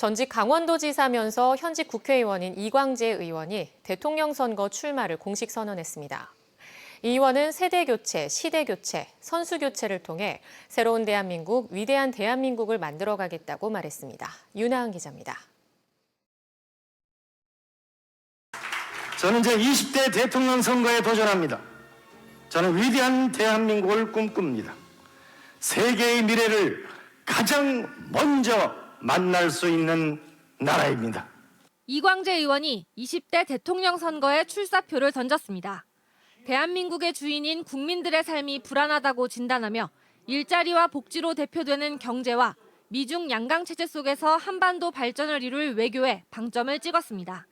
전직 강원도지사면서 현직 국회의원인 이광재 의원이 대통령 선거 출마를 공식 선언했습니다. 이 의원은 세대 교체, 시대 교체, 선수 교체를 통해 새로운 대한민국, 위대한 대한민국을 만들어가겠다고 말했습니다. 윤하은 기자입니다. 저는 제 20대 대통령 선거에 도전합니다. 저는 위대한 대한민국을 꿈꿉니다. 세계의 미래를 가장 먼저 만날 수 있는 나라입니다. 이광재 의원이 20대 대통령 선거에 출사표를 던졌습니다. 대한민국의 주인인 국민들의 삶이 불안하다고 진단하며 일자리와 복지로 대표되는 경제와 미중 양강 체제 속에서 한반도 발전을 이룰 외교에 방점을 찍었습니다.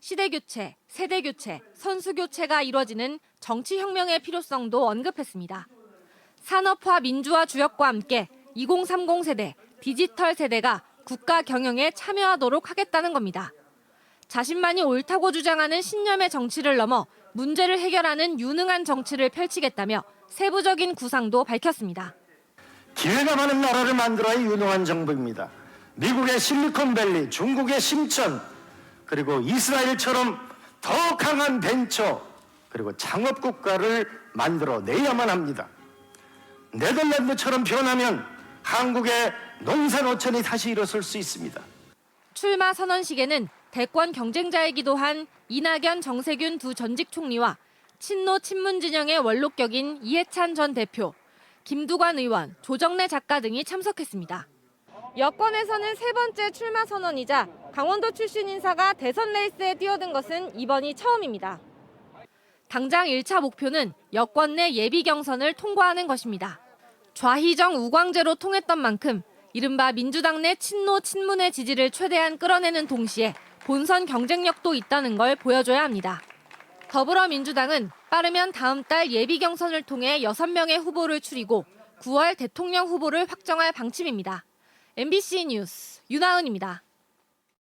시대 교체, 세대 교체, 선수 교체가 이뤄지는 정치 혁명의 필요성도 언급했습니다. 산업화 민주화 주역과 함께 2030 세대, 디지털 세대가 국가 경영에 참여하도록 하겠다는 겁니다. 자신만이 옳다고 주장하는 신념의 정치를 넘어 문제를 해결하는 유능한 정치를 펼치겠다며 세부적인 구상도 밝혔습니다. 기회가 많은 나라를 만들어야 유능한 정부입니다. 미국의 실리콘밸리, 중국의 심천, 그리고 이스라엘처럼 더 강한 벤처, 그리고 창업 국가를 만들어 내야만 합니다. 네덜란드처럼 변하면 한국의 노천이 다시 일어설 수 있습니다. 출마 선언식에는 대권 경쟁자이기도 한 이낙연, 정세균 두 전직 총리와 친노 친문 진영의 원록격인 이해찬 전 대표, 김두관 의원, 조정래 작가 등이 참석했습니다. 여권에서는 세 번째 출마 선언이자 강원도 출신 인사가 대선 레이스에 뛰어든 것은 이번이 처음입니다. 당장 1차 목표는 여권 내 예비 경선을 통과하는 것입니다. 좌희정 우광제로 통했던 만큼 이른바 민주당 내 친노 친문의 지지를 최대한 끌어내는 동시에 본선 경쟁력도 있다는 걸 보여줘야 합니다. 더불어민주당은 빠르면 다음 달 예비 경선을 통해 6명의 후보를 추리고 9월 대통령 후보를 확정할 방침입니다. MBC 뉴스 윤하은입니다.